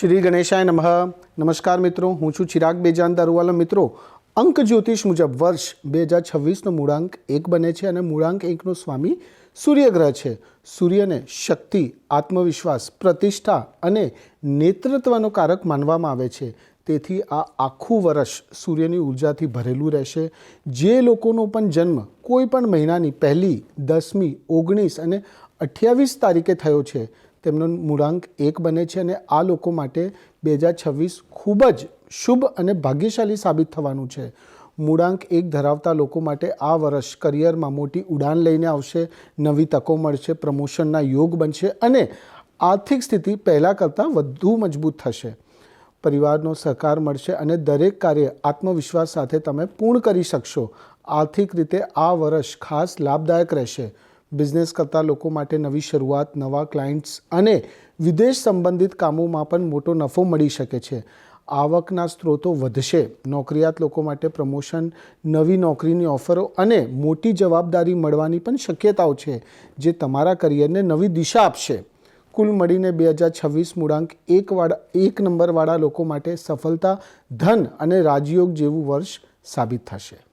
શ્રી ગણેશાય નમઃ. નમસ્કાર મિત્રો, હું છું ચિરાગ બેજાન દારૂવાલા. મિત્રો, અંક જ્યોતિષ મુજબ વર્ષ બે હજાર છવ્વીસનો મૂળાંક એક બને છે અને મૂળાંક એકનો સ્વામી સૂર્યગ્રહ છે. સૂર્યને શક્તિ, આત્મવિશ્વાસ, પ્રતિષ્ઠા અને નેતૃત્વનો કારક માનવામાં આવે છે. તેથી આ આખું વર્ષ સૂર્યની ઉર્જાથી ભરેલું રહેશે. જે લોકોનો પણ જન્મ કોઈ પણ મહિનાની પહેલી, દસમી, ઓગણીસ અને અઠ્યાવીસ તારીખે થયો છે તેમનો મૂળાંક એક બને છે અને આ લોકો માટે બે હજાર છવ્વીસ ખૂબ જ શુભ અને ભાગ્યશાળી સાબિત થવાનું છે. મૂળાંક એક ધરાવતા લોકો માટે આ વર્ષ કરિયરમાં મોટી ઉડાન લઈને આવશે, નવી તકો મળશે, પ્રમોશનના યોગ બનશે અને આર્થિક સ્થિતિ પહેલાં કરતાં વધુ મજબૂત થશે. પરિવારનો સહકાર મળશે અને દરેક કાર્ય આત્મવિશ્વાસ સાથે તમે પૂર્ણ કરી શકશો. આર્થિક રીતે આ વર્ષ ખાસ લાભદાયક રહેશે. બિઝનેસ કરતા લોકો માટે નવી શરૂઆત, નવા ક્લાયન્ટ્સ અને વિદેશ સંબંધિત કામોમાં પણ મોટો નફો મળી શકે છે. આવકના સ્ત્રોતો વધશે. નોકરિયાત લોકો માટે પ્રમોશન નવી નોકરીની ઓફરો અને મોટી જવાબદારી મળવાની પણ શક્યતાઓ છે, જે તમારા કરિયરને નવી દિશા આપશે. કુલ મળીને બે હજાર છવ્વીસ મૂળાંક એકવાળા એક નંબરવાળા લોકો માટે સફળતા, ધન અને રાજયોગ જેવું વર્ષ સાબિત થશે.